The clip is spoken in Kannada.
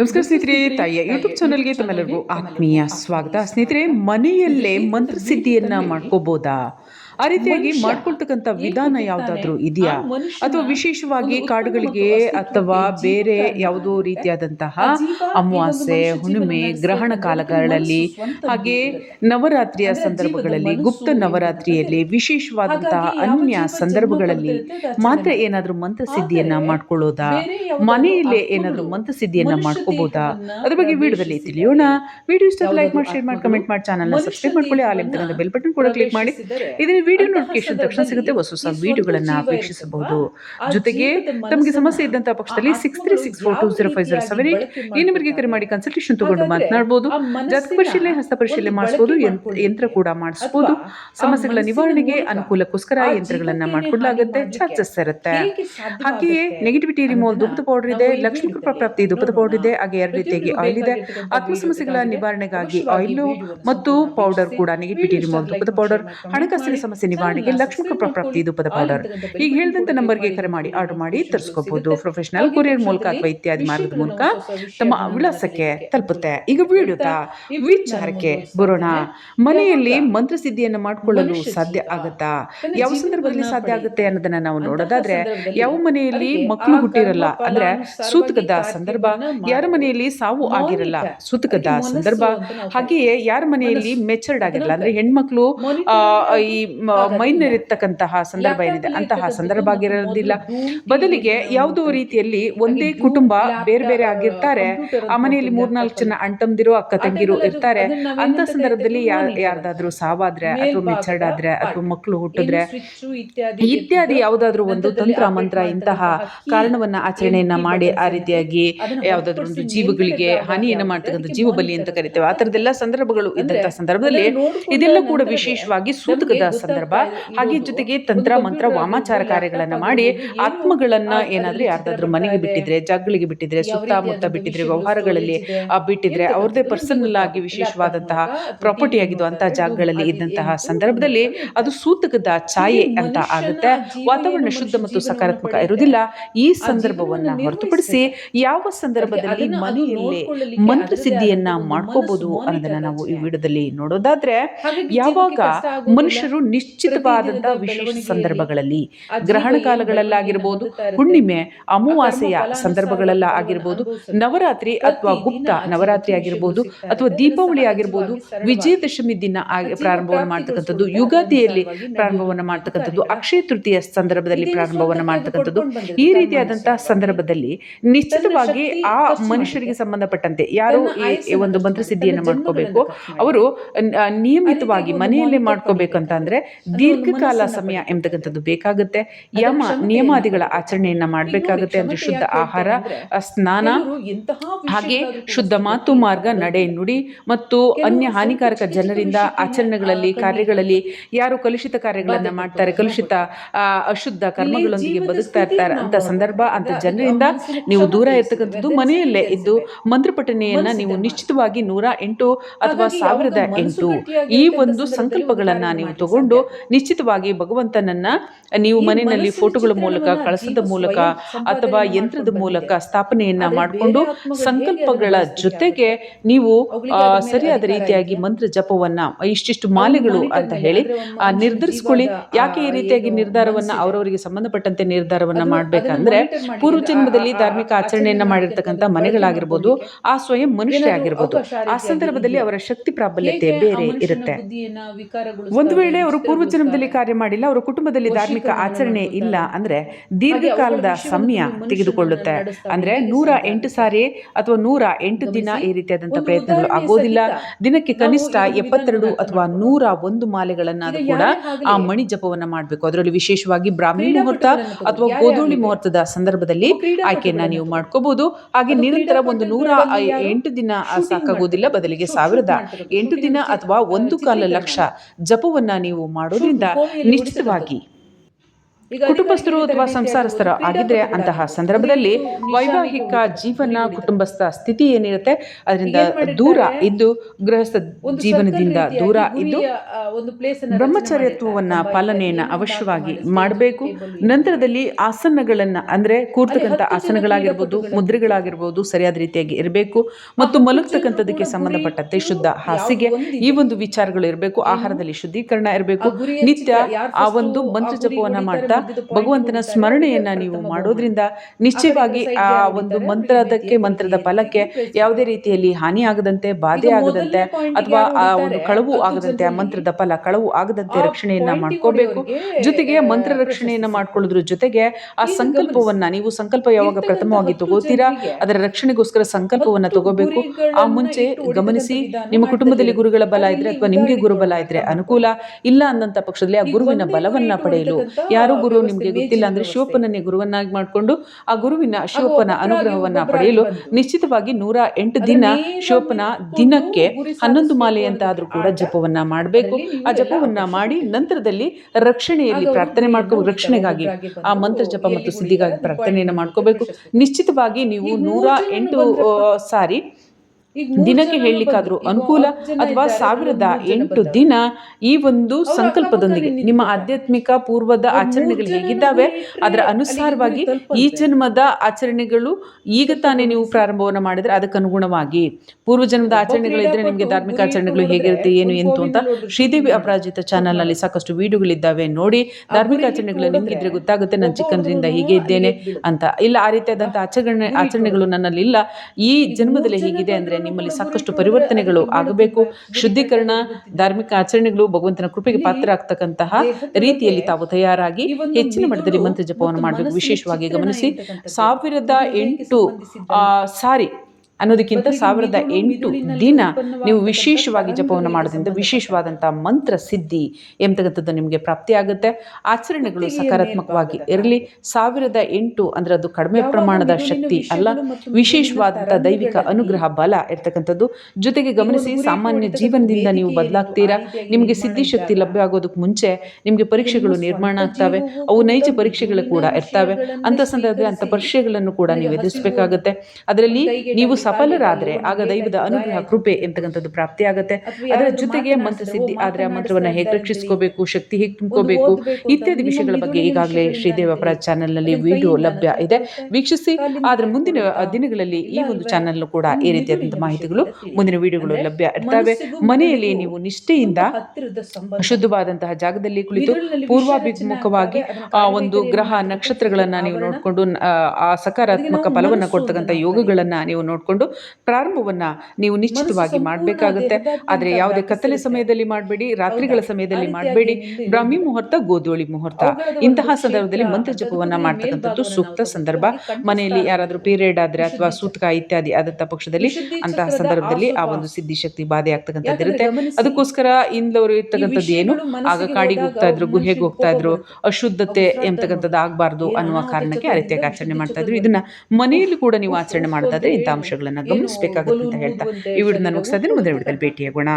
ನಮಸ್ಕಾರ ಸ್ನೇಹಿತರೆ ತಾಯಿಯ ಯೂಟ್ಯೂಬ್ ಚಾನಲ್ಗೆ ತಮ್ಮೆಲ್ಲರಿಗೂ ಆತ್ಮೀಯ ಸ್ವಾಗತ. ಸ್ನೇಹಿತರೆ ಮನೆಯಲ್ಲೇ ಮಂತ್ರಸಿದ್ಧಿಯನ್ನ ಮಾಡ್ಕೋಬೋದಾ? ಆ ರೀತಿಯಾಗಿ ಮಾಡ್ಕೊಳ್ತಕ್ಕಂಥ ವಿಧಾನ ಯಾವುದಾದ್ರೂ ಇದೆಯಾ? ಅಥವಾ ವಿಶೇಷವಾಗಿ ಕಾಡುಗಳಿಗೆ ಅಥವಾ ಬೇರೆ ಯಾವುದೋ ರೀತಿಯಾದಂತಹ ಅಮಾವಾಸ್ಯೆ ಹುಣ್ಣಿಮೆ ಗ್ರಹಣ ಕಾಲಗಳಲ್ಲಿ ಹಾಗೆ ನವರಾತ್ರಿಯ ಸಂದರ್ಭಗಳಲ್ಲಿ ಗುಪ್ತ ನವರಾತ್ರಿಯಲ್ಲಿ ವಿಶೇಷವಾದಂತಹ ಅನ್ಯ ಸಂದರ್ಭಗಳಲ್ಲಿ ಮಾತ್ರ ಏನಾದರೂ ಮಂತ್ರಸಿದ್ಧಿಯನ್ನ ಮಾಡ್ಕೊಳ್ಳೋದಾ? ಮನೆಯಲ್ಲೇ ಏನಾದರೂ ಮಂತ್ರಸಿದ್ಧಿಯನ್ನ ಮಾಡ್ಕೋಬೋದಾ? ಅದ್ರ ಬಗ್ಗೆ ವಿಡಿಯೋದಲ್ಲಿ ತಿಳಿಯೋಣ. ವಿಡಿಯೋ ಇಷ್ಟ ಲೈಕ್ ಮಾಡಿ ಶೇರ್ ಮಾಡಿ ಕಮೆಂಟ್ ಮಾಡಿ ಚಾನಲ್ ಸಬ್ಸ್ಕ್ರೈಬ್ ಮಾಡ್ಕೊಳ್ಳಿ ಆ ಲಿಂಕ್ ಬೆಲ್ ಬಟನ್ ಕೂಡ ಕ್ಲಿಕ್ ಮಾಡಿ. ಇದರಲ್ಲಿ ವಿಡಿಯೋ ನೋಟಿಫಿಕೇಶನ್ ತಕ್ಷಣ ಸಿಗುತ್ತೆ. ಹೊಸ ಹೊಸ ವಿಡಿಯೋಗಳನ್ನ ವೀಕ್ಷಿಸಬಹುದು. ಜೊತೆಗೆ ತಮಗೆ ಸಮಸ್ಯೆ ಇದ್ದಂತಹ ಪಕ್ಷದಲ್ಲಿ six three six four two zero five zero seven eight ಈ ನಂಬರ್ಗೆ ಕರೆ ಮಾಡಿ ಕನ್ಸಲ್ಟೇಷನ್ ತಗೊಂಡು ಮಾತನಾಡಬಹುದು ಜಾತಕ ಪರಿಶೀಲನೆ ಹಸ್ತ ಪರಿಶೀಲನೆ ಮಾಡಿಸಬಹುದು ಯಂತ್ರ ಕೂಡ ಮಾಡಿಸಬಹುದು ಸಮಸ್ಯೆಗಳ ನಿವಾರಣೆಗೆ ಅನುಕೂಲಕ್ಕೋಸ್ಕರ ಯಂತ್ರಗಳನ್ನ ಮಾಡ್ಕೊಡ್ಲಾಗುತ್ತೆ. ಚಾರ್ಜಸ್ ಇರುತ್ತೆ. ಹಾಗೆಯೇ ನೆಗೆಟಿವಿಟಿ ರಿಮೋಲ್ ದುಪ್ಪದ ಪೌಡರ್ ಇದೆ ಲಕ್ಷ್ಮೀ ಕೃಪಾ ಪ್ರಾಪ್ತಿ ದುಪ್ಪದ ಪೌಡರ್ ಇದೆ ಹಾಗೆ ಎರಡು ರೀತಿಯಾಗಿ ಆಯಿಲ್ ಇದೆ. ಆತ್ಮ ಸಮಸ್ಯೆಗಳ ನಿವಾರಣೆಗಾಗಿ ಆಯಿಲ್ ಮತ್ತು ಪೌಡರ್ ಕೂಡ ನೆಗೆಟಿವಿಟಿ ರಿಮೋಲ್ ದುಪ್ಪದ ಪೌಡರ್ ಹಣಕಾಸಿನ ಸಮಸ್ಯೆ ನಿವಾರಣೆಗೆ ಲಕ್ಷ್ಮೀ ಕೃಪಾ ಪ್ರಾಪ್ತಿ ಧೂಪದ ಪೌಡರ್. ಈಗ ಹೇಳಿದಂತ ನಂಬರ್ಗೆ ಕರೆ ಮಾಡಿ ಆರ್ಡರ್ ಮಾಡಿ ತರಿಸ್ಕೋಬಹುದು ಪ್ರೊಫೆಷನಲ್ ಕೊರಿಯರ್ ಮೂಲಕ ಅಥವಾ ಇತ್ಯಾದಿ ಮಾರ್ಗದ ಮೂಲಕ ತಮ್ಮ ವಿಳಾಸಕ್ಕೆ ತಲುಪುತ್ತೆ. ಈಗ ವಿಡಿಯೋದ ವಿಚಾರಕ್ಕೆ ಬರೋಣ. ಮನೆಯಲ್ಲಿ ಮಂತ್ರಸಿದ್ಧಿಯನ್ನ ಮಾಡಿಕೊಳ್ಳಲು ಸಾಧ್ಯ ಆಗತ್ತಾ? ಯಾವ ಸಂದರ್ಭದಲ್ಲಿ ಸಾಧ್ಯ ಆಗುತ್ತೆ ಅನ್ನೋದನ್ನ ನಾವು ನೋಡೋದಾದ್ರೆ ಯಾವ ಮನೆಯಲ್ಲಿ ಮಕ್ಕಳು ಹುಟ್ಟಿರಲ್ಲ ಅಂದ್ರೆ ಸೂತಕದ ಸಂದರ್ಭ ಯಾರ ಮನೆಯಲ್ಲಿ ಸಾವು ಆಗಿರಲ್ಲ ಸೂತಕದ ಸಂದರ್ಭ ಹಾಗೆಯೇ ಯಾರ ಮನೆಯಲ್ಲಿ ಮೆಚರ್ಡ್ ಆಗಿರಲ್ಲ ಅಂದ್ರೆ ಹೆಣ್ಮಕ್ಳು ಈ ಮೈನರ್ ಇರ್ತಕ್ಕಂತಹ ಸಂದರ್ಭ ಏನಿದೆ ಅಂತಹ ಸಂದರ್ಭ ಆಗಿರೋದಿಲ್ಲ ಬದಲಿಗೆ ಯಾವುದೋ ರೀತಿಯಲ್ಲಿ ಒಂದೇ ಕುಟುಂಬ ಬೇರೆ ಬೇರೆ ಆಗಿರ್ತಾರೆ. ಆ ಮನೆಯಲ್ಲಿ ಮೂರ್ನಾಲ್ಕು ಜನ ಅಣ್ತಂದಿರು ಅಕ್ಕ ತಂಗಿರು ಇರ್ತಾರೆ. ಅಂತ ಸಂದರ್ಭದಲ್ಲಿ ಯಾರ್ ಯಾರ್ದಾದ್ರೂ ಸಾವಾದ್ರೆ ಅಥವಾ ಮೆಚರ್ಡ್ ಆದ್ರೆ ಅಥವಾ ಮಕ್ಕಳು ಹುಟ್ಟಿದ್ರೆ ಇತ್ಯಾದಿ ಯಾವುದಾದ್ರೂ ಒಂದು ತಂತ್ರ ಮಂತ್ರ ಇಂತಹ ಕಾರಣವನ್ನ ಆಚರಣೆಯನ್ನ ಮಾಡಿ ಆ ರೀತಿಯಾಗಿ ಯಾವ್ದಾದ್ರು ಒಂದು ಜೀವಗಳಿಗೆ ಹಾನಿಯನ್ನ ಮಾಡ್ತಕ್ಕಂಥ ಜೀವ ಬಲಿ ಅಂತ ಕರಿತೇವೆ. ಆ ತರದೆಲ್ಲ ಸಂದರ್ಭಗಳು ಇದ್ದಂತಹ ಸಂದರ್ಭದಲ್ಲಿ ಇದೆಲ್ಲ ಕೂಡ ವಿಶೇಷವಾಗಿ ಸೂತಕದ ಸಂದರ್ಭ ಹಾಗೆ ಜೊತೆಗೆ ತಂತ್ರ ಮಂತ್ರ ವಾಮಾಚಾರ ಕಾರ್ಯಗಳನ್ನ ಮಾಡಿ ಆತ್ಮಗಳನ್ನ ಏನಾದ್ರೂ ಯಾರ್ದಾದ್ರೂ ಮನೆಗೆ ಬಿಟ್ಟಿದ್ರೆ ಜಗ್ಗಳಿಗೆ ಬಿಟ್ಟಿದ್ರೆ ಸುತ್ತಮುತ್ತ ಬಿಟ್ಟಿದ್ರೆ ವ್ಯವಹಾರಗಳಲ್ಲಿ ಬಿಟ್ಟಿದ್ರೆ ಅವ್ರದೇ ಪರ್ಸನಲ್ ಆಗಿ ವಿಶೇಷವಾದಂತಹ ಪ್ರಾಪರ್ಟಿ ಆಗಿದ್ದು ಅಂತ ಜಾಗಗಳಲ್ಲಿ ಇದ್ದಂತಹ ಸಂದರ್ಭದಲ್ಲಿ ಅದು ಸೂತಕದ ಛಾಯೆ ಅಂತ ಆಗುತ್ತೆ. ವಾತಾವರಣ ಶುದ್ಧ ಮತ್ತು ಸಕಾರಾತ್ಮಕ ಇರುವುದಿಲ್ಲ. ಈ ಸಂದರ್ಭವನ್ನ ಹೊರತುಪಡಿಸಿ ಯಾವ ಸಂದರ್ಭದಲ್ಲಿ ಮನೆಯಲ್ಲಿ ಮಂತ್ರ ಸಿದ್ಧಿಯನ್ನ ಮಾಡ್ಕೋಬಹುದು ಅನ್ನೋದನ್ನ ನಾವು ಈ ವಿಡಿಯೋದಲ್ಲಿ ನೋಡೋದಾದ್ರೆ ಯಾವಾಗ ಮನುಷ್ಯರು ನಿಶ್ಚಿತವಾದಂತಹ ವಿಶೇಷ ಸಂದರ್ಭಗಳಲ್ಲಿ ಗ್ರಹಣ ಕಾಲಗಳಲ್ಲಾಗಿರ್ಬೋದು ಹುಣ್ಣಿಮೆ ಅಮಾವಾಸ್ಯೆಯ ಸಂದರ್ಭಗಳಲ್ಲ ಆಗಿರ್ಬೋದು ನವರಾತ್ರಿ ಅಥವಾ ಗುಪ್ತ ನವರಾತ್ರಿ ಆಗಿರ್ಬೋದು ಅಥವಾ ದೀಪಾವಳಿ ಆಗಿರ್ಬೋದು ವಿಜಯದಶಮಿ ದಿನ ಪ್ರಾರಂಭವನ್ನು ಮಾಡ್ತಕ್ಕಂಥದ್ದು ಯುಗಾದಿಯಲ್ಲಿ ಪ್ರಾರಂಭವನ್ನು ಮಾಡ್ತಕ್ಕಂಥದ್ದು ಅಕ್ಷಯ ತೃತೀಯ ಸಂದರ್ಭದಲ್ಲಿ ಪ್ರಾರಂಭವನ್ನು ಮಾಡ್ತಕ್ಕಂಥದ್ದು. ಈ ರೀತಿಯಾದಂತಹ ಸಂದರ್ಭದಲ್ಲಿ ನಿಶ್ಚಿತವಾಗಿ ಆ ಮನುಷ್ಯರಿಗೆ ಸಂಬಂಧಪಟ್ಟಂತೆ ಯಾರು ಈ ಈ ಒಂದು ಮಂತ್ರಸಿದ್ಧಿಯನ್ನು ಮಾಡ್ಕೋಬೇಕು. ಅವರು ನಿಯಮಿತವಾಗಿ ಮನೆಯಲ್ಲೇ ಮಾಡ್ಕೋಬೇಕಂತ ಅಂದ್ರೆ ದೀರ್ಘಕಾಲ ಸಮಯ ಎಂಬತಕ್ಕಂಥದ್ದು ಬೇಕಾಗುತ್ತೆ. ಯಮ ನಿಯಮಾದಿಗಳ ಆಚರಣೆಯನ್ನ ಮಾಡಬೇಕಾಗುತ್ತೆ ಅಂದ್ರೆ ಶುದ್ಧ ಆಹಾರ ಸ್ನಾನ ಹಾಗೆ ಶುದ್ಧ ಮಾತು ಮಾರ್ಗ ನಡೆ ನುಡಿ ಮತ್ತು ಅನ್ಯ ಹಾನಿಕಾರಕ ಜನರಿಂದ ಆಚರಣೆಗಳಲ್ಲಿ ಕಾರ್ಯಗಳಲ್ಲಿ ಯಾರು ಕಲುಷಿತ ಕಾರ್ಯಗಳನ್ನ ಮಾಡ್ತಾರೆ ಕಲುಷಿತ ಅಶುದ್ಧ ಕರ್ಮಗಳೊಂದಿಗೆ ಬದುಕ್ತಾ ಇರ್ತಾರೆ. ಅಂತ ಸಂದರ್ಭ ಅಂತ ಜನರಿಂದ ನೀವು ದೂರ ಇರ್ತಕ್ಕಂಥದ್ದು ಮನೆಯಲ್ಲೇ ಇದ್ದು ಮಂತ್ರಪಠಣೆಯನ್ನ ನೀವು ನಿಶ್ಚಿತವಾಗಿ ನೂರ ಎಂಟು ಅಥವಾ ಸಾವಿರದ ಎಂಟು ಈ ಒಂದು ಸಂಕಲ್ಪಗಳನ್ನ ನೀವು ತಗೊಂಡು ನಿಶ್ಚಿತವಾಗಿ ಭಗವಂತನನ್ನ ನೀವು ಮನೆಯಲ್ಲಿ ಫೋಟೋಗಳ ಮೂಲಕ ಕಳಸದ ಮೂಲಕ ಅಥವಾ ಯಂತ್ರದ ಮೂಲಕ ಸ್ಥಾಪನೆಯನ್ನ ಮಾಡಿಕೊಂಡು ಸಂಕಲ್ಪಗಳ ಜೊತೆಗೆ ನೀವು ಸರಿಯಾದ ರೀತಿಯಾಗಿ ಮಂತ್ರ ಜಪವನ್ನ ಇಷ್ಟಿಷ್ಟು ಮಾಲೆಗಳು ಅಂತ ಹೇಳಿ ನಿರ್ಧರಿಸ್ಕೊಳ್ಳಿ. ಯಾಕೆ ಈ ರೀತಿಯಾಗಿ ನಿರ್ಧಾರವನ್ನ ಅವರವರಿಗೆ ಸಂಬಂಧಪಟ್ಟಂತೆ ನಿರ್ಧಾರವನ್ನ ಮಾಡ್ಬೇಕಂದ್ರೆ ಪೂರ್ವ ಜನ್ಮದಲ್ಲಿ ಧಾರ್ಮಿಕ ಆಚರಣೆಯನ್ನ ಮಾಡಿರ್ತಕ್ಕಂಥ ಮನೆಗಳಾಗಿರ್ಬೋದು ಆ ಸ್ವಯಂ ಮನುಷ್ಯ ಆಗಿರ್ಬೋದು. ಆ ಸಂದರ್ಭದಲ್ಲಿ ಅವರ ಶಕ್ತಿ ಪ್ರಾಬಲ್ಯತೆ ಬೇರೆ ಇರುತ್ತೆ. ಒಂದು ವೇಳೆ ಅವರು ಪೂರ್ವ ಜನ್ಮದಲ್ಲಿ ಕಾರ್ಯ ಮಾಡಿಲ್ಲ ಅವರ ಕುಟುಂಬದಲ್ಲಿ ಧಾರ್ಮಿಕ ಆಚರಣೆ ಇಲ್ಲ ಅಂದ್ರೆ ದೀರ್ಘಕಾಲದ ಸಮಯ ತೆಗೆದುಕೊಳ್ಳುತ್ತೆ. ಅಂದ್ರೆ ನೂರ ಎಂಟು ಸಾರಿ ಅಥವಾ ನೂರ ಎಂಟು ದಿನ ಈ ರೀತಿಯಾದಂತಹ ಪ್ರಯತ್ನಗಳು ಆಗೋದಿಲ್ಲ. ದಿನಕ್ಕೆ ಕನಿಷ್ಠ ಎಪ್ಪತ್ತೆರಡು ಅಥವಾ ನೂರ ಒಂದು ಮಾಲೆಗಳನ್ನ ಕೂಡ ಆ ಮಣಿ ಜಪವನ್ನ ಮಾಡಬೇಕು. ಅದರಲ್ಲಿ ವಿಶೇಷವಾಗಿ ಬ್ರಾಹ್ಮಿ ಮುಹೂರ್ತ ಅಥವಾ ಗೋಧೂಳಿ ಮುಹೂರ್ತದ ಸಂದರ್ಭದಲ್ಲಿ ಆಯ್ಕೆಯನ್ನ ನೀವು ಮಾಡ್ಕೋಬಹುದು ಹಾಗೆ ನಿರಂತರ ಒಂದು ನೂರ ಎಂಟು ದಿನ ಸಾಕಾಗುವುದಿಲ್ಲ ಸಾಕಾಗೋದಿಲ್ಲ. ಬದಲಿಗೆ ಸಾವಿರದ ಎಂಟು ದಿನ ಅಥವಾ ಒಂದು ಕಾಲ ಲಕ್ಷ ಜಪವನ್ನ ನೀವು ಮಾಡೋದ್ರಿಂದ ನಿಶ್ಚಿತವಾಗಿ ಕುಟುಂಬಸ್ಥರು ಅಥವಾ ಸಂಸಾರಸ್ಥರು ಆಗಿದ್ರೆ ಅಂತಹ ಸಂದರ್ಭದಲ್ಲಿ ವೈವಾಹಿಕ ಜೀವನ ಕುಟುಂಬಸ್ಥ ಸ್ಥಿತಿ ಏನಿರುತ್ತೆ? ಅದರಿಂದ ದೂರ ಇದ್ದು ಗೃಹಸ್ಥ ಜೀವನದಿಂದ ದೂರ ಇದ್ದು ಬ್ರಹ್ಮಚರ್ಯತ್ವವನ್ನ. ಪಾಲನೆಯನ್ನ ಅವಶ್ಯವಾಗಿ ಮಾಡಬೇಕು. ನಂತರದಲ್ಲಿ ಆಸನಗಳನ್ನ ಅಂದ್ರೆ ಕೂರ್ತಕ್ಕಂಥ ಆಸನಗಳಾಗಿರ್ಬೋದು ಮುದ್ರೆಗಳಾಗಿರ್ಬೋದು ಸರಿಯಾದ ರೀತಿಯಾಗಿ ಇರಬೇಕು. ಮತ್ತು ಮಲಗ್ತಕ್ಕಂಥದಕ್ಕೆ ಸಂಬಂಧಪಟ್ಟಂತೆ ಶುದ್ಧ ಹಾಸಿಗೆ ಈ ಒಂದು ವಿಚಾರಗಳು ಇರಬೇಕು. ಆಹಾರದಲ್ಲಿ ಶುದ್ಧೀಕರಣ ಇರಬೇಕು. ನಿತ್ಯ ಆ ಒಂದು ಮಂತ್ರ ಜಪವನ್ನು ಮಾಡ್ತಾ ಭಗವಂತನ ಸ್ಮರಣೆಯನ್ನ ನೀವು ಮಾಡೋದ್ರಿಂದ. ನಿಶ್ಚಯವಾಗಿ ಆ ಒಂದು ಮಂತ್ರದಕ್ಕೆ ಮಂತ್ರದ ಫಲಕ್ಕೆ ಯಾವುದೇ ರೀತಿಯಲ್ಲಿ ಹಾನಿ ಆಗದಂತೆ ಬಾಧೆ ಆಗದಂತೆ ಅಥವಾ ಆ ಒಂದು ಕಳವು ಆಗದಂತೆ ಆ ಮಂತ್ರದ ಫಲ ಕಳವು ಆಗದಂತೆ ರಕ್ಷಣೆಯನ್ನ ಮಾಡ್ಕೋಬೇಕು. ಜೊತೆಗೆ ಮಂತ್ರ ರಕ್ಷಣೆಯನ್ನ ಮಾಡ್ಕೊಳ್ಳೋದ್ರ ಜೊತೆಗೆ ಆ ಸಂಕಲ್ಪವನ್ನ ನೀವು ಸಂಕಲ್ಪ ಯಾವಾಗ ಪ್ರಥಮವಾಗಿ ತಗೋತೀರಾ? ಅದರ ರಕ್ಷಣೆಗೋಸ್ಕರ ಸಂಕಲ್ಪವನ್ನ ತಗೋಬೇಕು. ಆ ಮುಂಚೆ ಗಮನಿಸಿ ನಿಮ್ಮ ಕುಟುಂಬದಲ್ಲಿ ಗುರುಗಳ ಬಲ. ಇದ್ರೆ ಅಥವಾ ನಿಮಗೆ ಗುರುಬಲ. ಇದ್ರೆ ಅನುಕೂಲ. ಇಲ್ಲ ಅಂದಂತ ಪಕ್ಷದಲ್ಲಿ ಆ ಗುರುವಿನ ಬಲವನ್ನ ಪಡೆಯಲು ಯಾರು ಗುರು ನಿಮಗೆ ಗೊತ್ತಿಲ್ಲ ಅಂದ್ರೆ. ಶಿವಪ್ಪನನ್ನೇ ಗುರುವನ್ನಾಗಿ ಮಾಡ್ಕೊಂಡು ಆ ಗುರುವಿನ ಶಿವಪ್ಪನ ಅನುಗ್ರಹವನ್ನ ಪಡೆಯಲು ನಿಶ್ಚಿತವಾಗಿ ನೂರ ಎಂಟು ದಿನ ಶಿವಪ್ಪನ ದಿನಕ್ಕೆ ಹನ್ನೊಂದು ಮಾಲೆ ಅಂತ ಆದ್ರೂ ಕೂಡ ಜಪವನ್ನ ಮಾಡಬೇಕು. ಆ ಜಪವನ್ನ ಮಾಡಿ ನಂತರದಲ್ಲಿ ರಕ್ಷಣೆಯಲ್ಲಿ ಪ್ರಾರ್ಥನೆ ಮಾಡ್ಕೋ ರಕ್ಷಣೆಗಾಗಿ ಆ ಮಂತ್ರ ಜಪ ಮತ್ತು ಸಿದ್ಧಿಗಾಗಿ ಪ್ರಾರ್ಥನೆಯನ್ನು ಮಾಡ್ಕೋಬೇಕು. ನಿಶ್ಚಿತವಾಗಿ ನೀವು ನೂರ ಎಂಟು ಸಾರಿ ದಿನಕ್ಕೆ ಹೇಳಲಿಕ್ಕಾದ್ರೂ ಅನುಕೂಲ ಅಥವಾ ಸಾವಿರದ ಎಂಟು. ದಿನ ಈ ಒಂದು ಸಂಕಲ್ಪದೊಂದಿಗೆ ನಿಮ್ಮ. ಆಧ್ಯಾತ್ಮಿಕ ಪೂರ್ವದ ಆಚರಣೆಗಳು ಹೇಗಿದ್ದಾವೆ ಅದರ ಅನುಸಾರವಾಗಿ ಈ ಜನ್ಮದ ಆಚರಣೆಗಳು ಈಗ ತಾನೇ ನೀವು ಪ್ರಾರಂಭವನ್ನು ಮಾಡಿದ್ರೆ ಅದಕ್ಕೆ ಅನುಗುಣವಾಗಿ ಪೂರ್ವ ಜನ್ಮದ ಆಚರಣೆಗಳು ಆಚರಣೆಗಳಿದ್ರೆ ನಿಮಗೆ ಧಾರ್ಮಿಕ ಆಚರಣೆಗಳು ಹೇಗಿರುತ್ತೆ ಏನು ಎಂತು ಅಂತ ಶ್ರೀದೇವಿ ಅಪರಾಜಿತ ಚಾನಲ್ನಲ್ಲಿ ಸಾಕಷ್ಟು ವಿಡಿಯೋಗಳಿದ್ದಾವೆ ನೋಡಿ. ಧಾರ್ಮಿಕ ಆಚರಣೆಗಳು ನಿಮಗಿದ್ರೆ ಗೊತ್ತಾಗುತ್ತೆ ನಾನು ಚಿಕ್ಕಂದ್ರಿಂದ ಹೀಗೆ ಇದ್ದೇನೆ ಅಂತ. ಇಲ್ಲ ಆ ರೀತಿಯಾದಂತಹ ಆಚರಣೆ ಆಚರಣೆಗಳು ನನ್ನಲ್ಲಿ ಇಲ್ಲ ಈ ಜನ್ಮದಲ್ಲಿ ಹೀಗಿದೆ ಅಂದ್ರೆ ನಿಮ್ಮಲ್ಲಿ ಸಾಕಷ್ಟು ಪರಿವರ್ತನೆಗಳು ಆಗಬೇಕು. ಶುದ್ಧೀಕರಣ ಧಾರ್ಮಿಕ ಆಚರಣೆಗಳು ಭಗವಂತನ ಕೃಪೆಗೆ ಪಾತ್ರ ಆಗ್ತಕ್ಕಂತಹ ರೀತಿಯಲ್ಲಿ ತಾವು ತಯಾರಾಗಿ ಹೆಚ್ಚಿನ ಮಟ್ಟದಲ್ಲಿ ಮಂತ್ರ ಜಪವನ್ನು ಮಾಡಬೇಕು ವಿಶೇಷವಾಗಿ ಗಮನಿಸಿ. ಸಾವಿರದ ಎಂಟು ಸಾರಿ ಅನ್ನೋದಕ್ಕಿಂತ ಸಾವಿರದ ಎಂಟು ದಿನ ನೀವು ವಿಶೇಷವಾಗಿ ಜಪವನ್ನು ಮಾಡೋದ್ರಿಂದ ವಿಶೇಷವಾದಂಥ ಮಂತ್ರ ಸಿದ್ಧಿ ಎಂಬತಕ್ಕಂಥದ್ದು ನಿಮಗೆ ಪ್ರಾಪ್ತಿಯಾಗುತ್ತೆ ಆಚರಣೆಗಳು ಸಕಾರಾತ್ಮಕವಾಗಿ ಇರಲಿ. ಸಾವಿರದ ಎಂಟು ಅಂದ್ರೆ ಅದು ಕಡಿಮೆ ಪ್ರಮಾಣದ ಶಕ್ತಿ ಅಲ್ಲ ವಿಶೇಷವಾದಂಥ ದೈವಿಕ ಅನುಗ್ರಹ ಬಲ ಇರ್ತಕ್ಕಂಥದ್ದು. ಜೊತೆಗೆ ಗಮನಿಸಿ ಸಾಮಾನ್ಯ ಜೀವನದಿಂದ ನೀವು ಬದಲಾಗ್ತೀರಾ? ನಿಮಗೆ ಸಿದ್ಧಿ ಶಕ್ತಿ ಲಭ್ಯ ಆಗೋದಕ್ಕೆ ಮುಂಚೆ ನಿಮಗೆ ಪರೀಕ್ಷೆಗಳು ನಿರ್ಮಾಣ ಆಗ್ತವೆ. ಅವು ನೈಜ ಪರೀಕ್ಷೆಗಳು ಕೂಡ ಇರ್ತವೆ. ಅಂತ ಸಂದರ್ಭದಲ್ಲಿ ಅಂಥ ಪರೀಕ್ಷೆಗಳನ್ನು ಕೂಡ ನೀವು ಎದುರಿಸಬೇಕಾಗುತ್ತೆ. ಅದರಲ್ಲಿ ನೀವು ಸಫಲರಾದ್ರೆ ಆಗ ದೈವದ ಅನುಗ್ರಹ ಕೃಪೆ ಎಂತಕ್ಕಂಥದ್ದು ಪ್ರಾಪ್ತಿ ಆಗುತ್ತೆ. ಅದರ ಜೊತೆಗೆ ಮಂತ್ರ ಸಿದ್ಧಿ ಆದ್ರೆ ಆ ಮಂತ್ರವನ್ನ ಹೇಗೆ ರಕ್ಷಿಸ್ಕೋಬೇಕು ಶಕ್ತಿ ಹೇಗೆ ತುಂಬ್ಕೋಬೇಕು ಇತ್ಯಾದಿ ವಿಷಯಗಳ ಬಗ್ಗೆ ಈಗಾಗಲೇ ಶ್ರೀದೇವ ಅಪರಾಧ ಚಾನೆಲ್ನಲ್ಲಿ ವಿಡಿಯೋ ಲಭ್ಯ ಇದೆ. ವೀಕ್ಷಿಸಿ ಆದ್ರೆ ಮುಂದಿನ ದಿನಗಳಲ್ಲಿ ಈ ಒಂದು ಚಾನೆಲ್ ಕೂಡ ಈ ರೀತಿಯಾದಂತಹ ಮಾಹಿತಿಗಳು ಮುಂದಿನ ವಿಡಿಯೋಗಳು ಲಭ್ಯ ಇರ್ತವೆ ಮನೆಯಲ್ಲಿ ನೀವು ನಿಷ್ಠೆಯಿಂದ ಶುದ್ಧವಾದಂತಹ ಜಾಗದಲ್ಲಿ ಕುಳಿತು ಪೂರ್ವಾಭಿಮುಖವಾಗಿ ಆ ಒಂದು ಗ್ರಹ ನಕ್ಷತ್ರಗಳನ್ನ ನೀವು ನೋಡಿಕೊಂಡು ಆ ಸಕಾರಾತ್ಮಕ ಫಲವನ್ನ ಕೊಡ್ತಕ್ಕಂಥ ಯೋಗಗಳನ್ನ ನೀವು ನೋಡಿಕೊಂಡು ಪ್ರಾರಂಭವನ್ನ ನೀವು ನಿಶ್ಚಿತವಾಗಿ ಮಾಡಬೇಕಾಗುತ್ತೆ. ಆದರೆ ಯಾವುದೇ ಕತ್ತಲೆ ಸಮಯದಲ್ಲಿ ಮಾಡಬೇಡಿ ರಾತ್ರಿಗಳ ಸಮಯದಲ್ಲಿ ಮಾಡಬೇಡಿ. ಬ್ರಾಹ್ಮಿ ಮುಹೂರ್ತ ಗೋಧೋಳಿ ಮುಹೂರ್ತ. ಇಂತಹ ಸಂದರ್ಭದಲ್ಲಿ ಮಂತ್ರ ಜಪವನ್ನ ಮಾಡ್ತಕ್ಕಂಥದ್ದು ಸೂಕ್ತ ಸಂದರ್ಭ. ಮನೆಯಲ್ಲಿ ಯಾರಾದರೂ ಪೀರಿಯಡ್ ಆದ್ರೆ ಅಥವಾ ಸೂತಕ ಇತ್ಯಾದಿ ಆದಂಥ ಪಕ್ಷದಲ್ಲಿ ಅಂತಹ ಸಂದರ್ಭದಲ್ಲಿ ಆ ಒಂದು ಸಿದ್ಧಿ ಶಕ್ತಿ ಬಾಧೆ ಆಗ್ತಕ್ಕಂಥದ್ದು ಇರುತ್ತೆ. ಅದಕ್ಕೋಸ್ಕರ ಇಂದವರು ಇರ್ತಕ್ಕಂಥದ್ದು ಏನು? ಆಗ ಕಾಡಿಗೆ ಹೋಗ್ತಾ ಇದ್ರು ಗುಹೆಗೆ ಹೋಗ್ತಾ ಇದ್ರು ಅಶುದ್ಧತೆ ಎಂಬತಕ್ಕಂಥದ್ದು ಆಗಬಾರ್ದು ಅನ್ನುವ ಕಾರಣಕ್ಕೆ ಆ ರೀತಿಯಾಗಿ ಆಚರಣೆ ಮಾಡ್ತಾ ಇದ್ರು. ಇದನ್ನ ಮನೆಯಲ್ಲಿ ಕೂಡ ನೀವು ಆಚರಣೆ ಮಾಡೋದಾದ್ರೆ ಇಂಥ ಅಂಶಗಳನ್ನ ಗಮನಿಸಬೇಕಾಗುತ್ತೆ ಅಂತ ಹೇಳ್ತಾ ಈ ವಿಡಿಯೋನ ಮುಗಿಸ್ತಾ ಇದ್ದೀನಿ ಮುಂದೆ ವಿಡಿಯೋದಲ್ಲಿ ಭೇಟಿಯಾಗೋಣ.